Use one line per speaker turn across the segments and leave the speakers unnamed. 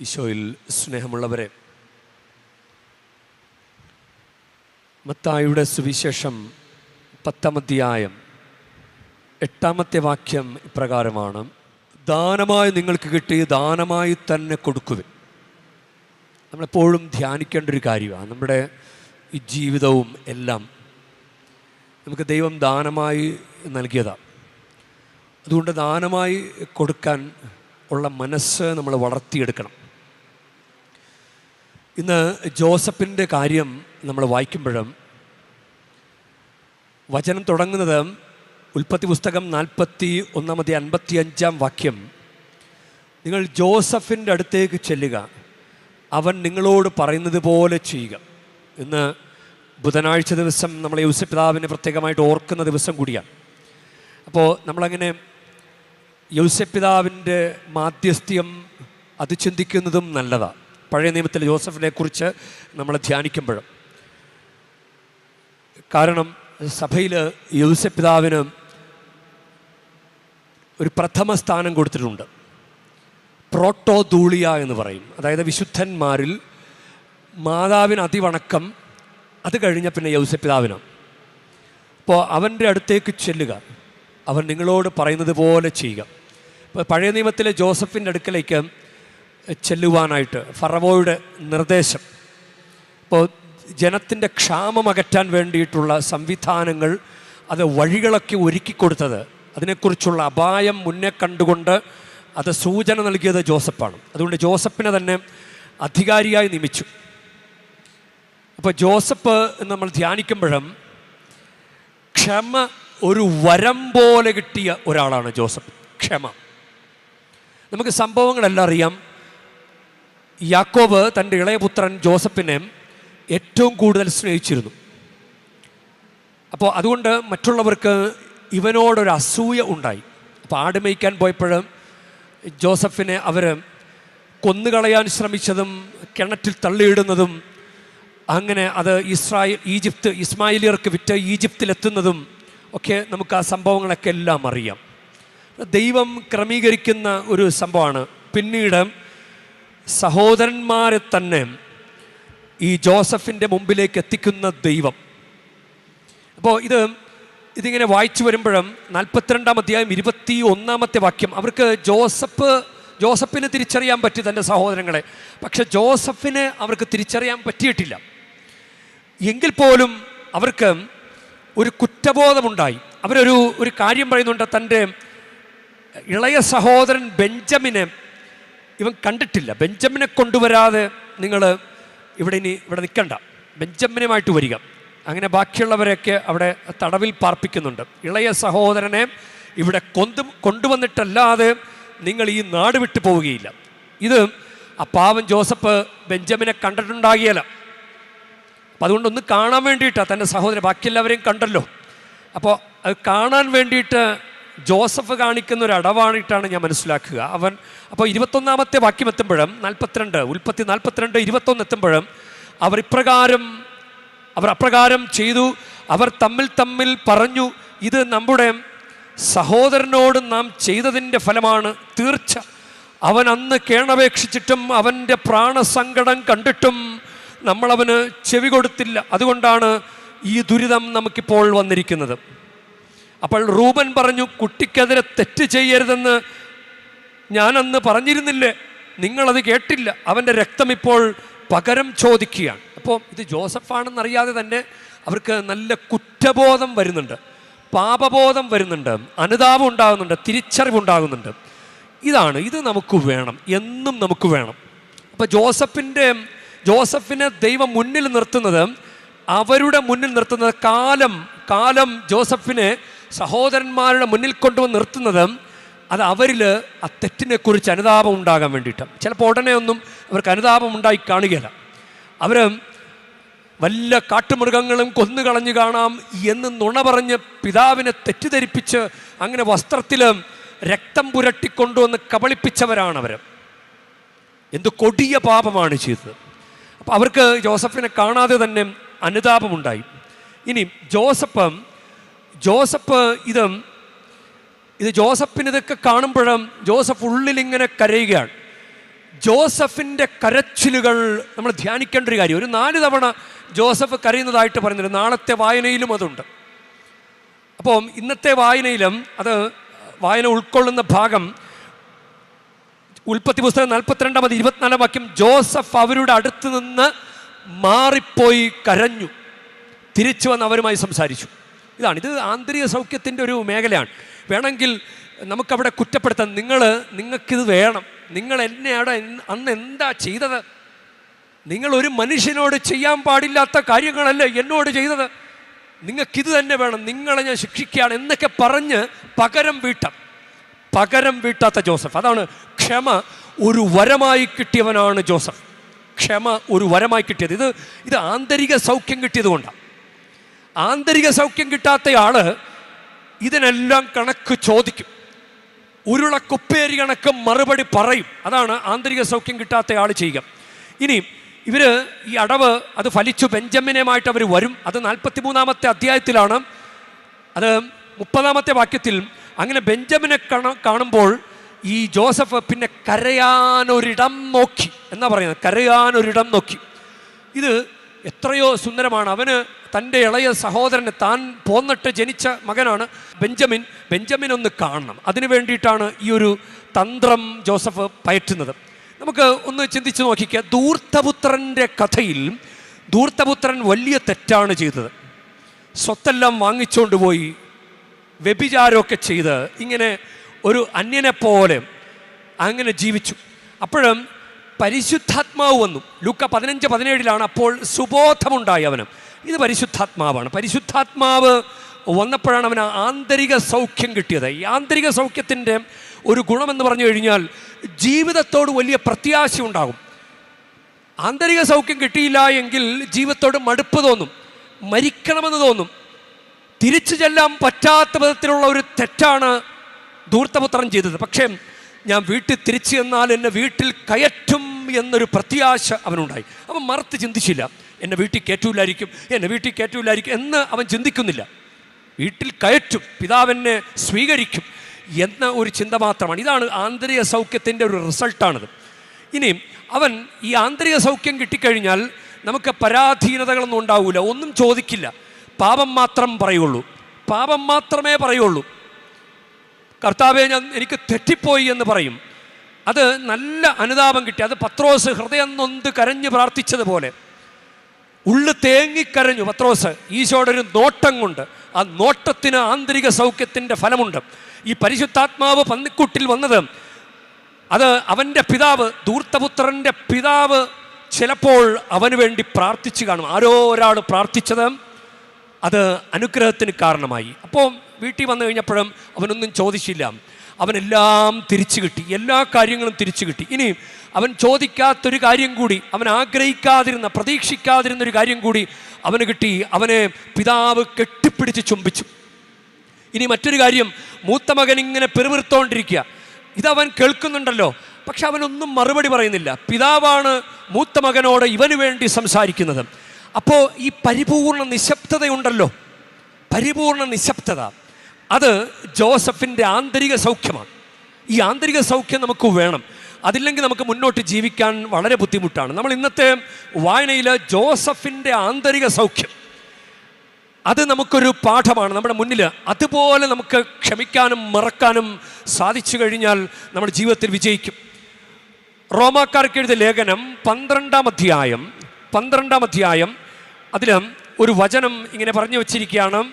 ഈശോയിൽ സ്നേഹമുള്ളവരെ മത്തായുടെ സുവിശേഷം പത്താമധ്യായം എട്ടാമത്തെ വാക്യം ഇപ്രകാരമാണ് ദാനമായി നിങ്ങൾക്ക് കിട്ടി ദാനമായി തന്നെ കൊടുക്കുക നമ്മളെപ്പോഴും ധ്യാനിക്കേണ്ട ഒരു കാര്യമാണ് നമ്മുടെ ഈ ജീവിതവും എല്ലാം നമുക്ക് ദൈവം ദാനമായി നൽകിയതാണ് അതുകൊണ്ട് ദാനമായി കൊടുക്കാൻ ഉള്ള മനസ്സ് നമ്മൾ വളർത്തിയെടുക്കണം. ഇന്ന് ജോസഫിന്റെ കാര്യം നമ്മൾ വായിക്കുമ്പോഴും വചനം തുടങ്ങുന്നത് ഉൽപ്പത്തി പുസ്തകം നാൽപ്പത്തി ഒന്നാമത്തെ അൻപത്തി അഞ്ചാം വാക്യം. നിങ്ങൾ ജോസഫിന്റെ അടുത്തേക്ക് ചെല്ലുക. അവൻ നിങ്ങളോട് പറയുന്നത് പോലെ ചെയ്യുക. ഇന്ന് ബുധനാഴ്ച ദിവസം നമ്മൾ യൂസഫ് പിതാവിനെ പ്രത്യേകമായിട്ട് ഓർക്കുന്ന ദിവസം കൂടിയാണ്. അപ്പോൾ നമ്മളങ്ങനെ യൂസഫ് പിതാവിന്റെ മാധ്യസ്ഥ്യം അത് ചിന്തിക്കുന്നതും നല്ലതാണ് പഴയ നിയമത്തിൽ ജോസഫിനെ കുറിച്ച് നമ്മൾ ധ്യാനിക്കുമ്പോഴും കാരണം സഭയിൽ യൂസപിതാവിന് ഒരു പ്രഥമ സ്ഥാനം കൊടുത്തിട്ടുണ്ട്. പ്രോട്ടോ ധൂളിയ എന്ന് പറയും. അതായത് വിശുദ്ധന്മാരിൽ മാതാവിന് അതിവണക്കം അത് കഴിഞ്ഞ പിന്നെ യൗസപ്പിതാവിന് അപ്പോൾ അവന്റെ അടുത്തേക്ക് ചെല്ലുക. അവൻ നിങ്ങളോട് പറയുന്നത് പോലെ ചെയ്യുക. ഇപ്പോൾ പഴയ നിയമത്തിലെ ജോസഫിന്റെ അടുക്കലേക്ക് ചെല്ലുവാനായിട്ട് ഫറവോയുടെ നിർദ്ദേശം. ഇപ്പോൾ ജനത്തിന്റെ ക്ഷാമം അകറ്റാൻ വേണ്ടിയിട്ടുള്ള സംവിധാനങ്ങൾ അത് വഴികളൊക്കെ ഒരുക്കി കൊടുത്തത്. അതിനെക്കുറിച്ചുള്ള അപായം മുന്നേ കണ്ടുകൊണ്ട് അത് സൂചന നൽകിയത് ജോസഫാണ് അതുകൊണ്ട് ജോസഫിനെ തന്നെ അധികാരിയായി നിയമിച്ചു. അപ്പോൾ ജോസഫ് നമ്മൾ ധ്യാനിക്കുമ്പോഴും ക്ഷമ ഒരു വരം പോലെ കിട്ടിയ ഒരാളാണ് ജോസഫ് ക്ഷമ. നമുക്ക് സംഭവങ്ങളെല്ലാം അറിയാം. യാക്കോബ് തന്റെ ഇളയപുത്രൻ ജോസഫിനെ ഏറ്റവും കൂടുതൽ സ്നേഹിച്ചിരുന്നു. അപ്പോൾ അതുകൊണ്ട് മറ്റുള്ളവർക്ക് ഇവനോടൊരു അസൂയ ഉണ്ടായി. അപ്പോൾ ആട് മേയ്ക്കാൻ പോയപ്പോഴും ജോസഫിനെ അവർ കൊന്നുകളയാൻ ശ്രമിച്ചതും കിണറ്റിൽ തള്ളിയിടുന്നതും അങ്ങനെ അത് ഇസ്രായേൽ ഈജിപ്ത് ഇസ്മായിലിയർക്ക് വിറ്റ് ഈജിപ്തിലെത്തുന്നതും ഒക്കെ നമുക്ക് ആ സംഭവങ്ങളൊക്കെ എല്ലാം അറിയാം. ദൈവം ക്രമീകരിക്കുന്ന ഒരു സംഭവമാണ്. പിന്നീട് സഹോദരന്മാരെ തന്നെ ഈ ജോസഫിന്റെ മുമ്പിലേക്ക് എത്തിക്കുന്ന ദൈവം. അപ്പോൾ ഇത് ഇതിങ്ങനെ വായിച്ചു വരുമ്പോഴും നാൽപ്പത്തിരണ്ടാം അധ്യായം ഇരുപത്തി ഒന്നാമത്തെ വാക്യം അവർക്ക് ജോസഫ് ജോസഫിന് തിരിച്ചറിയാൻ പറ്റി തന്റെ സഹോദരങ്ങളെ. പക്ഷെ ജോസഫിന് അവർക്ക് തിരിച്ചറിയാൻ പറ്റിയിട്ടില്ല. എങ്കിൽ പോലും അവർക്ക് ഒരു കുറ്റബോധമുണ്ടായി. അവരൊരു ഒരു കാര്യം പറയുന്നുണ്ട് തന്റെ ഇളയ സഹോദരൻ ബെഞ്ചമിനെ ഇവൻ കണ്ടിട്ടില്ല. ബെഞ്ചമിനെ കൊണ്ടുവരാതെ നിങ്ങൾ ഇവിടെ ഇനി ഇവിടെ നിൽക്കണ്ട. ബെഞ്ചമിനുമായിട്ട് വരിക. അങ്ങനെ ബാക്കിയുള്ളവരെയൊക്കെ അവിടെ തടവിൽ പാർപ്പിക്കുന്നുണ്ട്. ഇളയ സഹോദരനെ ഇവിടെ കൊന്തു കൊണ്ടുവന്നിട്ടല്ലാതെ നിങ്ങൾ ഈ നാട് വിട്ടു പോവുകയില്ല. ഇത് ആ പാവൻ ജോസഫ് ബെഞ്ചമിനെ കണ്ടിട്ടുണ്ടാകിയല്ല. അപ്പം അതുകൊണ്ടൊന്ന് കാണാൻ വേണ്ടിയിട്ടാണ് തന്റെ സഹോദരൻ. ബാക്കിയെല്ലാവരെയും കണ്ടല്ലോ. അപ്പോൾ അത് കാണാൻ വേണ്ടിയിട്ട് ജോസഫ് കാണിക്കുന്ന ഒരു അടവാണിട്ടാണ് ഞാൻ മനസ്സിലാക്കുക. അവൻ അപ്പോൾ ഇരുപത്തൊന്നാമത്തെ വാക്യം എത്തുമ്പോഴും നാൽപ്പത്തിരണ്ട് ഉൽപ്പത്തി നാൽപ്പത്തിരണ്ട് ഇരുപത്തൊന്ന് എത്തുമ്പോഴും അവർ ഇപ്രകാരം അവർ അപ്രകാരം ചെയ്തു. അവർ തമ്മിൽ തമ്മിൽ പറഞ്ഞു ഇത് നമ്മുടെ സഹോദരനോട് നാം ചെയ്തതിന്റെ ഫലമാണ്. തീർച്ച. അവൻ അന്ന് കേണപേക്ഷിച്ചിട്ടും അവന്റെ പ്രാണസങ്കടം കണ്ടിട്ടും നമ്മളവന് ചെവി കൊടുത്തില്ല. അതുകൊണ്ടാണ് ഈ ദുരിതം നമുക്കിപ്പോൾ വന്നിരിക്കുന്നത്. അപ്പോൾ റൂബൻ പറഞ്ഞു കുട്ടിക്കെതിരെ തെറ്റ് ചെയ്യരുതെന്ന് ഞാനന്ന് പറഞ്ഞിരുന്നില്ലേ. നിങ്ങളത് കേട്ടില്ല. അവന്റെ രക്തം ഇപ്പോൾ പകരം ചോദിക്കുകയാണ്. അപ്പോൾ ഇത് ജോസഫാണെന്നറിയാതെ തന്നെ അവർക്ക് നല്ല കുറ്റബോധം വരുന്നുണ്ട് പാപബോധം വരുന്നുണ്ട് അനുതാപം ഉണ്ടാകുന്നുണ്ട് തിരിച്ചറിവുണ്ടാകുന്നുണ്ട്. ഇതാണ് ഇത് നമുക്ക് വേണം എന്നും നമുക്ക് വേണം. അപ്പോൾ ജോസഫിന്റെ ജോസഫിനെ ദൈവം മുന്നിൽ നിർത്തുന്നത് അവരുടെ മുന്നിൽ നിർത്തുന്നത് കാലം കാലം ജോസഫിനെ സഹോദരന്മാരുടെ മുന്നിൽ കൊണ്ടുവന്ന് നിർത്തുന്നത് അത് അവരിൽ ആ തെറ്റിനെക്കുറിച്ച് അനുതാപം ഉണ്ടാകാൻ വേണ്ടിയിട്ടാണ് ചിലപ്പോൾ ഉടനെ ഒന്നും അവർക്ക് അനുതാപം ഉണ്ടായി കാണുകയില്ല. അവർ വല്ല കാട്ടുമൃഗങ്ങളും കൊന്നുകളഞ്ഞു കാണാം എന്ന് നുണ പറഞ്ഞ് പിതാവിനെ തെറ്റിദ്ധരിപ്പിച്ച് അങ്ങനെ വസ്ത്രത്തിൽ രക്തം പുരട്ടിക്കൊണ്ടുവന്ന് കബളിപ്പിച്ചവരാണ് അവർ എന്ത് കൊടിയ പാപമാണ് ചെയ്തത്. അപ്പോൾ അവർക്ക് ജോസഫിനെ കാണാതെ തന്നെ അനുതാപമുണ്ടായി. ഇനി ജോസഫ് ജോസഫ് ഇത് ഇത് ജോസഫിന് ഇതൊക്കെ കാണുമ്പോഴും ജോസഫ് ഉള്ളിൽ ഇങ്ങനെ കരയുകയാണ്. ജോസഫിന്റെ കരച്ചിലുകൾ നമ്മൾ ധ്യാനിക്കേണ്ട ഒരു കാര്യം. ഒരു നാല് തവണ ജോസഫ് കരയുന്നതായിട്ട് പറയുന്നുണ്ട്. നാളത്തെ വായനയിലും അതുണ്ട്. അപ്പോൾ ഇന്നത്തെ വായനയിലും അത് വായന ഉൾക്കൊള്ളുന്ന ഭാഗം ഉൽപ്പത്തി പുസ്തകം നാൽപ്പത്തിരണ്ടാമത് ഇരുപത്തിനാലാം വാക്യം ജോസഫ് അവരുടെ അടുത്ത് നിന്ന് മാറിപ്പോയി കരഞ്ഞു. തിരിച്ചു വന്ന് അവരുമായി സംസാരിച്ചു. ഇതാണ്. ഇത് ആന്തരിക സൗഖ്യത്തിന്റെ ഒരു മേഖലയാണ്. വേണമെങ്കിൽ നമുക്കവിടെ കുറ്റപ്പെടുത്താം. നിങ്ങൾ നിങ്ങൾക്കിത് വേണം. നിങ്ങൾ എന്നെ അവിടെ അന്ന് എന്താ ചെയ്തത്? നിങ്ങൾ ഒരു മനുഷ്യനോട് ചെയ്യാൻ പാടില്ലാത്ത കാര്യങ്ങളല്ലേ എന്നോട് ചെയ്തത്? നിങ്ങൾക്കിത് തന്നെ വേണം. നിങ്ങളെ ഞാൻ ശിക്ഷിക്കുകയാണ് എന്നൊക്കെ പറഞ്ഞ് പകരം വീട്ടാം. പകരം വീട്ടാത്ത ജോസഫ്. അതാണ് ക്ഷമ ഒരു വരമായി കിട്ടിയവനാണ് ജോസഫ്. ക്ഷമ ഒരു വരമായി കിട്ടിയത്. ഇത് ഇത് ആന്തരിക സൗഖ്യം കിട്ടിയത് കൊണ്ടാണ്. ആന്തരിക സൗഖ്യം കിട്ടാത്ത ആൾ ഇതിനെല്ലാം കണക്ക് ചോദിക്കും. ഉരുളക്കുപ്പേരി കണക്ക് മറുപടി പറയും. അതാണ് ആന്തരിക സൗഖ്യം കിട്ടാത്ത ആൾ ചെയ്യുക. ഇനി ഇവർ ഈ അടവ് അത് ഫലിച്ചു ബെഞ്ചമിനുമായിട്ട് അവർ വരും. അത് നാൽപ്പത്തി മൂന്നാമത്തെ അധ്യായത്തിലാണ്. അത് മുപ്പതാമത്തെ വാക്യത്തിൽ അങ്ങനെ ബെഞ്ചമിനെ കാണ കാണുമ്പോൾ ഈ ജോസഫ് പിന്നെ കരയാനൊരിടം നോക്കി. എന്നാ പറയുന്നത്? കരയാനൊരിടം നോക്കി. ഇത് എത്രയോ സുന്ദരമാണ്. അവന് തന്റെ ഇളയ സഹോദരന് താൻ പോന്നിട്ട് ജനിച്ച മകനാണ് ബെഞ്ചമിൻ. ബെഞ്ചമിൻ ഒന്ന് കാണണം. അതിനു വേണ്ടിയിട്ടാണ് ഈ ഒരു തന്ത്രം ജോസഫ് പയറ്റുന്നത്. നമുക്ക് ഒന്ന് ചിന്തിച്ചു നോക്കിക്കുക ധൂർത്തപുത്രന്റെ കഥയിൽ ധൂർത്തപുത്രൻ വലിയ തെറ്റാണ് ചെയ്തത്. സ്വത്തെല്ലാം വാങ്ങിച്ചുകൊണ്ട് പോയി വ്യഭിചാരമൊക്കെ ചെയ്ത് ഇങ്ങനെ ഒരു അന്യനെ പോലെ അങ്ങനെ ജീവിച്ചു. അപ്പോഴും പരിശുദ്ധാത്മാവ് വന്നു. ലൂക്ക പതിനഞ്ച് പതിനേഴിലാണ് അപ്പോൾ സുബോധമുണ്ടായി അവന്. ഇത് പരിശുദ്ധാത്മാവാണ്. പരിശുദ്ധാത്മാവ് വന്നപ്പോഴാണ് അവന് ആന്തരിക സൗഖ്യം കിട്ടിയത്. ഈ ആന്തരിക സൗഖ്യത്തിന്റെ ഒരു ഗുണമെന്ന് പറഞ്ഞു കഴിഞ്ഞാൽ ജീവിതത്തോട് വലിയ പ്രത്യാശ ഉണ്ടാകും. ആന്തരിക സൗഖ്യം കിട്ടിയില്ല എങ്കിൽ ജീവിതത്തോട് മടുപ്പ് തോന്നും. മരിക്കണമെന്ന് തോന്നും. തിരിച്ചു ചെല്ലാൻ പറ്റാത്ത വിധത്തിലുള്ള ഒരു തെറ്റാണ് ധൂർത്തപുത്രൻ ചെയ്തത്. പക്ഷേ ഞാൻ വീട്ടിൽ തിരിച്ചു ചെന്നാൽ എന്നെ വീട്ടിൽ കയറ്റും എന്നൊരു പ്രത്യാശ അവനുണ്ടായി. അവൻ മറുത്ത് ചിന്തിച്ചില്ല. എന്നെ വീട്ടിൽ കയറ്റൂലായിരിക്കും എന്നെ വീട്ടിൽ കയറ്റൂലായിരിക്കും എന്ന് അവൻ ചിന്തിക്കുന്നില്ല. വീട്ടിൽ കയറ്റും പിതാവെന്നെ സ്വീകരിക്കും എന്ന ഒരു ചിന്ത മാത്രമാണ്. ഇതാണ് ആന്തരിക സൗഖ്യത്തിന്റെ ഒരു റിസൾട്ടാണിത്. ഇനിയും അവൻ ഈ ആന്തരിക സൗഖ്യം കിട്ടിക്കഴിഞ്ഞാൽ നമുക്ക് പരാധീനതകളൊന്നും ഉണ്ടാവില്ല ഒന്നും ചോദിക്കില്ല. പാപം മാത്രം പറയുള്ളൂ. പാപം മാത്രമേ പറയുള്ളൂ. കർത്താവെ ഞാൻ എനിക്ക് തെറ്റിപ്പോയി എന്ന് പറയും. അത് നല്ല അനുതാപം കിട്ടി. അത് പത്രോസ് ഹൃദയം നൊന്ത് കരഞ്ഞു പ്രാർത്ഥിച്ചതുപോലെ. ഉള്ളു തേങ്ങിക്കരഞ്ഞു പത്രോസ്. ഈശോയുടെ ഒരു നോട്ടം കൊണ്ട്. ആ നോട്ടത്തിന് ആന്തരിക സൗഖ്യത്തിന്റെ ഫലമുണ്ട്. ഈ പരിശുദ്ധാത്മാവ് പന്നിക്കുട്ടിൽ വന്നത് അത് അവന്റെ പിതാവ് ധൂർത്തപുത്രന്റെ പിതാവ് ചിലപ്പോൾ അവന് വേണ്ടി പ്രാർത്ഥിച്ചു കാണും. ആരോ ഒരാൾ പ്രാർത്ഥിച്ചത് അത് അനുഗ്രഹത്തിന് കാരണമായി. അപ്പോൾ വീട്ടിൽ വന്നു കഴിഞ്ഞപ്പോഴും അവനൊന്നും ചോദിച്ചില്ല. അവനെല്ലാം തിരിച്ചു കിട്ടി. എല്ലാ കാര്യങ്ങളും തിരിച്ചു കിട്ടി. ഇനി അവൻ ചോദിക്കാത്തൊരു കാര്യം കൂടി അവൻ ആഗ്രഹിക്കാതിരുന്ന പ്രതീക്ഷിക്കാതിരുന്ന ഒരു കാര്യം കൂടി അവന് കിട്ടി. അവനെ പിതാവ് കെട്ടിപ്പിടിച്ച് ചുംബിച്ചു. ഇനി മറ്റൊരു കാര്യം മൂത്ത മകൻ ഇങ്ങനെ പെരുവിർത്തോണ്ടിരിക്കുക ഇതവൻ കേൾക്കുന്നുണ്ടല്ലോ പക്ഷെ അവനൊന്നും മറുപടി പറയുന്നില്ല. പിതാവാണ് മൂത്ത മകനോട് ഇവന് വേണ്ടി സംസാരിക്കുന്നത്. അപ്പോൾ ഈ പരിപൂർണ നിശബ്ദതയുണ്ടല്ലോ. പരിപൂർണ നിശബ്ദത. അത് ജോസഫിന്റെ ആന്തരിക സൗഖ്യമാണ്. ഈ ആന്തരിക സൗഖ്യം നമുക്ക് വേണം. അതില്ലെങ്കിൽ നമുക്ക് മുന്നോട്ട് ജീവിക്കാൻ വളരെ ബുദ്ധിമുട്ടാണ്. നമ്മൾ ഇന്നത്തെ വായനയിൽ ജോസഫിന്റെ ആന്തരിക സൗഖ്യം. അത് നമുക്കൊരു പാഠമാണ് നമ്മുടെ മുന്നിൽ അതുപോലെ നമുക്ക് ക്ഷമിക്കാനും മറക്കാനും സാധിച്ചു കഴിഞ്ഞാൽ നമ്മുടെ ജീവിതത്തിൽ വിജയിക്കും. റോമാക്കാർക്ക് എഴുതിയ ലേഖനം പന്ത്രണ്ടാം അധ്യായം പന്ത്രണ്ടാം അധ്യായം അതിൽ ഒരു വചനം ഇങ്ങനെ പറഞ്ഞു വച്ചിരിക്കുകയാണ്.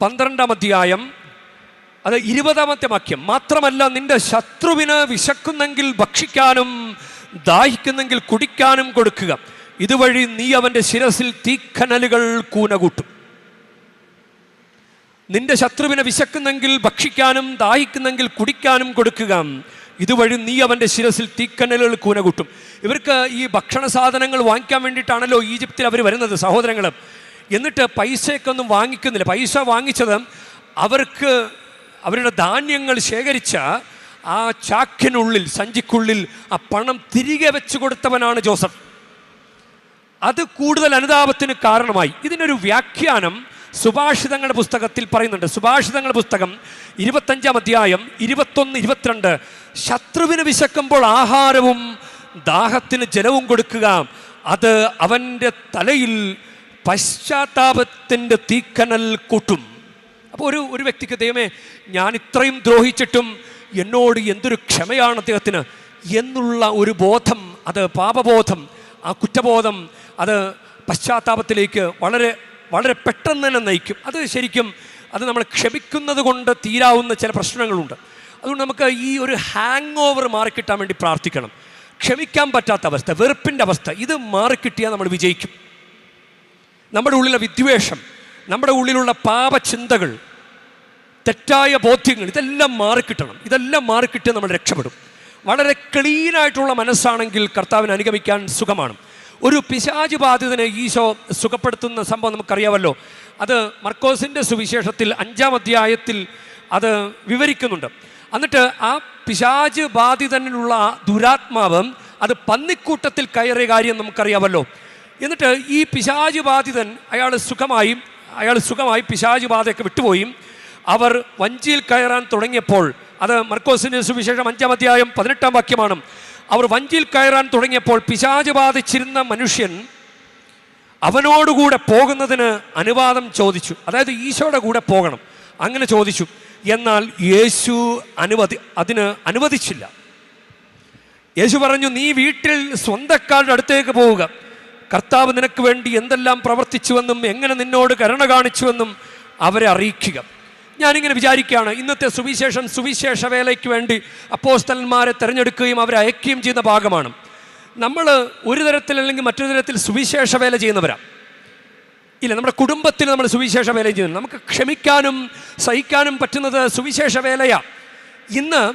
പന്ത്രണ്ടാം അധ്യായം അത് ഇരുപതാമത്തെ വാക്യം. മാത്രമല്ല നിന്റെ ശത്രുവിന് വിശക്കുന്നെങ്കിൽ ഭക്ഷിക്കാനും ദാഹിക്കുന്നെങ്കിൽ കുടിക്കാനും കൊടുക്കുക. ഇതുവഴി നീ അവന്റെ ശിരസിൽ തീക്കനലുകൾ കൂനകൂട്ടും. നിന്റെ ശത്രുവിനെ വിശക്കുന്നെങ്കിൽ ഭക്ഷിക്കാനും ദാഹിക്കുന്നെങ്കിൽ കുടിക്കാനും കൊടുക്കുക. ഇതുവഴി നീ അവന്റെ ശിരസിൽ തീക്കനലുകൾ കൂനകൂട്ടും. ഇവർക്ക് ഈ ഭക്ഷണ സാധനങ്ങൾ വാങ്ങിക്കാൻ വേണ്ടിയിട്ടാണല്ലോ ഈജിപ്തിൽ അവർ വരുന്നത് സഹോദരങ്ങൾ എന്നിട്ട് പൈസയൊക്കെ ഒന്നും വാങ്ങിക്കുന്നില്ല. പൈസ വാങ്ങിച്ചത് അവർക്ക് അവരുടെ ധാന്യങ്ങൾ ശേഖരിച്ച ആ ചാക്കിനുള്ളിൽ സഞ്ചിക്കുള്ളിൽ ആ പണം തിരികെ വെച്ച് കൊടുത്തവനാണ് ജോസഫ്. അത് കൂടുതൽ അനുതാപത്തിന് കാരണമായി. ഇതിനൊരു വ്യാഖ്യാനം സുഭാഷിതങ്ങളുടെ പുസ്തകത്തിൽ പറയുന്നുണ്ട്. സുഭാഷിതങ്ങളുടെ പുസ്തകം ഇരുപത്തഞ്ചാം അധ്യായം ഇരുപത്തൊന്ന് ഇരുപത്തിരണ്ട്. ശത്രുവിന് വിശക്കുമ്പോൾ ആഹാരവും ദാഹത്തിന് ജലവും കൊടുക്കുക. അത് അവന്റെ തലയിൽ പശ്ചാത്താപത്തിന്റെ തീക്കനൽ കൂട്ടും. അപ്പോൾ ഒരു ഒരു വ്യക്തിക്ക് ദൈവമേ ഞാൻ ഇത്രയും ദ്രോഹിച്ചിട്ടും എന്നോട് എന്തൊരു ക്ഷമയാണ് അദ്ദേഹത്തിന് എന്നുള്ള ഒരു ബോധം അത് പാപബോധം ആ കുറ്റബോധം അത് പശ്ചാത്താപത്തിലേക്ക് വളരെ വളരെ പെട്ടെന്ന് തന്നെ നയിക്കും. അത് ശരിക്കും അത് നമ്മൾ ക്ഷമിക്കുന്നത് കൊണ്ട് തീരാവുന്ന ചില പ്രശ്നങ്ങളുണ്ട്. അതുകൊണ്ട് നമുക്ക് ഈ ഒരു ഹാങ് ഓവർ മാറിക്കിട്ടാൻ വേണ്ടി പ്രാർത്ഥിക്കണം. ക്ഷമിക്കാൻ പറ്റാത്ത അവസ്ഥ വെറുപ്പിന്റെ അവസ്ഥ ഇത് മാറിക്കിട്ടിയാൽ നമ്മൾ വിജയിക്കും. നമ്മുടെ ഉള്ളിലെ വിദ്വേഷം നമ്മുടെ ഉള്ളിലുള്ള പാപചിന്തകൾ തെറ്റായ ബോധ്യങ്ങൾ ഇതെല്ലാം മാറിക്കിട്ടണം. ഇതെല്ലാം മാറിക്കിട്ട് നമ്മൾ രക്ഷപ്പെടും. വളരെ ക്ലീനായിട്ടുള്ള മനസ്സാണെങ്കിൽ കർത്താവിനെ അനുഗമിക്കാൻ സുഖമാണ്. ഒരു പിശാജ് ബാധിതനെ ഈശോ സുഖപ്പെടുത്തുന്ന സംഭവം നമുക്കറിയാമല്ലോ. അത് മർക്കോസിന്റെ സുവിശേഷത്തിൽ അഞ്ചാം അധ്യായത്തിൽ അത് വിവരിക്കുന്നുണ്ട്. എന്നിട്ട് ആ പിശാജ് ബാധിതനുള്ള ദുരാത്മാവ് അത് പന്നിക്കൂട്ടത്തിൽ കയറിയ കാര്യം നമുക്കറിയാമല്ലോ. എന്നിട്ട് ഈ പിശാജ് ബാധിതൻ അയാൾ സുഖമായി അയാൾ സുഖമായി പിശാജ് ബാധയൊക്കെ വിട്ടുപോയി. അവർ വഞ്ചിയിൽ കയറാൻ തുടങ്ങിയപ്പോൾ അത് മർക്കോസിന്റെ സുവിശേഷം അഞ്ചാം അധ്യായം പതിനെട്ടാം വാക്യമാണ്. അവർ വഞ്ചിയിൽ കയറാൻ തുടങ്ങിയപ്പോൾ പിശാജ് ബാധിച്ചിരുന്ന മനുഷ്യൻ അവനോടുകൂടെ പോകുന്നതിന് അനുവാദം ചോദിച്ചു. അതായത് ഈശോയുടെ കൂടെ പോകണം. അങ്ങനെ ചോദിച്ചു. എന്നാൽ യേശു അനുവദി അതിന് അനുവദിച്ചില്ല. യേശു പറഞ്ഞു നീ വീട്ടിൽ സ്വന്തക്കാരുടെ അടുത്തേക്ക് പോവുക. കർത്താവ് നിനക്ക് വേണ്ടി എന്തെല്ലാം പ്രവർത്തിച്ചുവെന്നും എങ്ങനെ നിന്നോട് കരുണ കാണിച്ചുവെന്നും അവരെ അറിയിക്കുക. ഞാനിങ്ങനെ വിചാരിക്കുകയാണ് ഇന്നത്തെ സുവിശേഷം സുവിശേഷ വേലയ്ക്ക് വേണ്ടി അപ്പോസ്തലന്മാരെ തിരഞ്ഞെടുക്കുകയും അവരെ അയക്കുകയും ചെയ്യുന്ന ഭാഗമാണ്. നമ്മൾ ഒരു തരത്തിൽ അല്ലെങ്കിൽ മറ്റൊരു തരത്തിൽ സുവിശേഷ വേല ചെയ്യുന്നവരാണ് ഇല്ല നമ്മുടെ കുടുംബത്തിൽ നമ്മൾ സുവിശേഷ വേല ചെയ്യുന്നു. നമുക്ക് ക്ഷമിക്കാനും സഹിക്കാനും പറ്റുന്നത് സുവിശേഷ വേലയാ. ഇന്ന്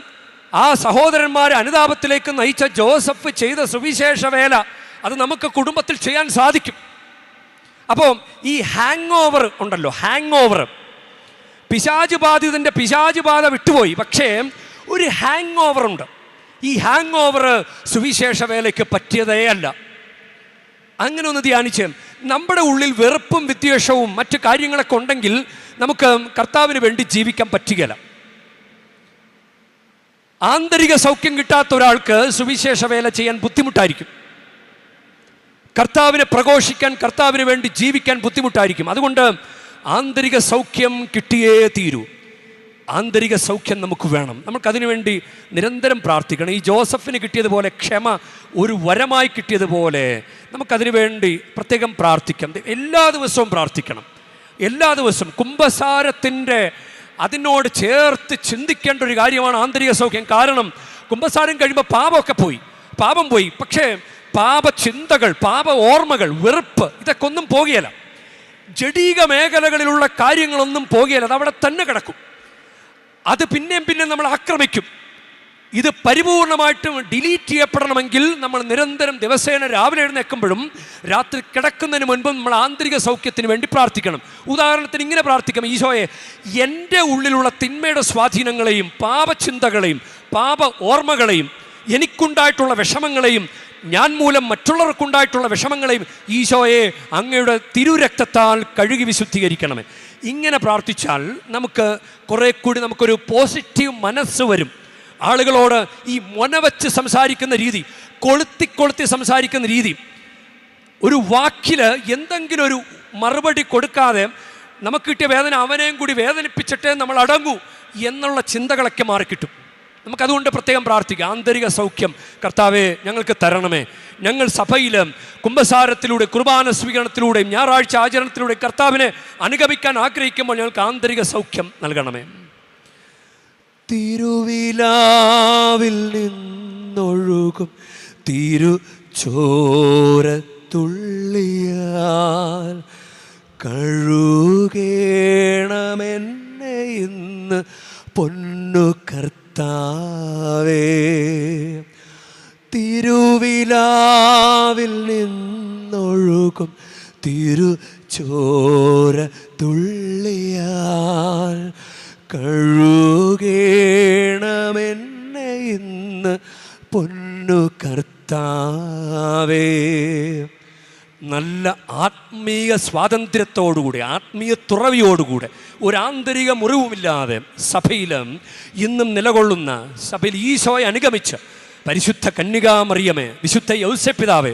ആ സഹോദരന്മാരെ അനുതാപത്തിലേക്ക് നയിച്ച ജോസഫ് ചെയ്ത സുവിശേഷ വേല അത് നമുക്ക് കുടുംബത്തിൽ ചെയ്യാൻ സാധിക്കും. അപ്പോൾ ഈ ഹാങ് ഓവർ ഉണ്ടല്ലോ ഹാങ് ഓവർ പിശാജ് ബാധിതന്റെ പിശാജ് ബാധ വിട്ടുപോയി. പക്ഷേ ഒരു ഹാങ് ഓവർ ഉണ്ട്. ഈ ഹാങ് ഓവർ സുവിശേഷ വേലയ്ക്ക് പറ്റിയതേ അല്ല. അങ്ങനെ ഒന്ന് ധ്യാനിച്ച് നമ്മുടെ ഉള്ളിൽ വെറുപ്പും വിദ്വേഷവും മറ്റു കാര്യങ്ങളൊക്കെ ഉണ്ടെങ്കിൽ നമുക്ക് കർത്താവിന് വേണ്ടി ജീവിക്കാൻ പറ്റുകയില്ല. ആന്തരിക സൗഖ്യം കിട്ടാത്ത ഒരാൾക്ക് സുവിശേഷ വേല ചെയ്യാൻ ബുദ്ധിമുട്ടായിരിക്കും. കർത്താവിനെ പ്രഘോഷിക്കാൻ കർത്താവിന് വേണ്ടി ജീവിക്കാൻ ബുദ്ധിമുട്ടായിരിക്കും. അതുകൊണ്ട് ആന്തരിക സൗഖ്യം കിട്ടിയേ തീരൂ. ആന്തരിക സൗഖ്യം നമുക്ക് വേണം. നമുക്കതിനു വേണ്ടി നിരന്തരം പ്രാർത്ഥിക്കണം. ഈ ജോസഫിന് കിട്ടിയതുപോലെ ക്ഷമ ഒരു വരമായി കിട്ടിയതുപോലെ നമുക്കതിനു വേണ്ടി പ്രത്യേകം പ്രാർത്ഥിക്കാം. എല്ലാ ദിവസവും പ്രാർത്ഥിക്കണം. എല്ലാ ദിവസവും. കുംഭസാരത്തിന്റെ അതിനോട് ചേർത്ത് ചിന്തിക്കേണ്ട ഒരു കാര്യമാണ് ആന്തരിക സൗഖ്യം. കാരണം കുംഭസാരം കഴിയുമ്പോൾ പാപമൊക്കെ പോയി. പാപം പോയി. പക്ഷേ പാപചിന്തകൾ പാപ ഓർമ്മകൾ വെറുപ്പ് ഇതൊക്കെ ഒന്നും പോകുകയില്ല ജഡീക മേഖലകളിലുള്ള കാര്യങ്ങളൊന്നും പോകുകയില്ല അത് അവിടെ തന്നെ കിടക്കും. അത് പിന്നെയും പിന്നെയും നമ്മൾ ആക്രമിക്കും. ഇത് പരിപൂർണമായിട്ടും ഡിലീറ്റ് ചെയ്യപ്പെടണമെങ്കിൽ നമ്മൾ നിരന്തരം ദിവസേന രാവിലെ എഴുന്നേൽക്കുമ്പോഴും രാത്രി കിടക്കുന്നതിന് മുൻപും നമ്മൾ ആന്തരിക സൗഖ്യത്തിന് വേണ്ടി പ്രാർത്ഥിക്കണം. ഉദാഹരണത്തിന് ഇങ്ങനെ പ്രാർത്ഥിക്കണം ഈശോയെ എന്റെ ഉള്ളിലുള്ള തിന്മയുടെ സ്വാധീനങ്ങളെയും പാപചിന്തകളെയും പാപ ഓർമ്മകളെയും എനിക്കുണ്ടായിട്ടുള്ള വിഷമങ്ങളെയും ഞാൻ മൂലം മറ്റുള്ളവർക്കുണ്ടായിട്ടുള്ള വിഷമങ്ങളെയും ഈശോയെ അങ്ങയുടെ തിരുരക്തത്താൽ കഴുകി വിശുദ്ധീകരിക്കണമേ. ഇങ്ങനെ പ്രാർത്ഥിച്ചാൽ നമുക്ക് കുറെ കൂടി നമുക്കൊരു പോസിറ്റീവ് മനസ്സ് വരും. ആളുകളോട് ഈ മൊനവച്ച് സംസാരിക്കുന്ന രീതി കൊളുത്തി കൊളുത്തി സംസാരിക്കുന്ന രീതി ഒരു വാക്കിൽ എന്തെങ്കിലും ഒരു മറുപടി കൊടുക്കാതെ നമുക്ക് കിട്ടിയ വേദന അവനെയും കൂടി വേദനിപ്പിച്ചിട്ടേ നമ്മൾ അടങ്ങൂ എന്നുള്ള ചിന്തകളൊക്കെ മാറിക്കിട്ടും. നമുക്കതുകൊണ്ട് പ്രത്യേകം പ്രാർത്ഥിക്കാം. ആന്തരിക സൗഖ്യം കർത്താവെ ഞങ്ങൾക്ക് തരണമേ. ഞങ്ങൾ സഭയിൽ കുംഭസാരത്തിലൂടെ കുർബാന സ്വീകരണത്തിലൂടെയും ഞായറാഴ്ച ആചരണത്തിലൂടെ കർത്താവിനെ അനുഗമിക്കാൻ ആഗ്രഹിക്കുമ്പോൾ ഞങ്ങൾക്ക് ആന്തരിക സൗഖ്യം നൽകണമേ. തിരുവിലാവിൽ നിന്നൊഴുകും തിരു ചോരത്തുള്ളിയാൽ കഴുകേണമെന്നെ ഇന്ന് പൊന്നു കർത്താവേ തിരുവിലാവിൽ നിന്നൊഴുകും തിരു ചോര തുള്ളിയാൽ കഴുകേണമെന്നെ ആത്മീയ സ്വാതന്ത്ര്യത്തോടുകൂടി ആത്മീയ തുറവിയോടുകൂടെ ഒരു ആന്തരിക മുറിവുമില്ലാതെ സഭയിലും ഇന്നും നിലകൊള്ളുന്ന സഭയിൽ ഈശോയെ അനുഗമിച്ച് പരിശുദ്ധ കന്യകാമറിയമേ വിശുദ്ധ യൗസപിതാവേ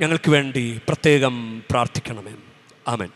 ഞങ്ങൾക്ക് വേണ്ടി പ്രത്യേകം പ്രാർത്ഥിക്കണമേ. ആമേൻ.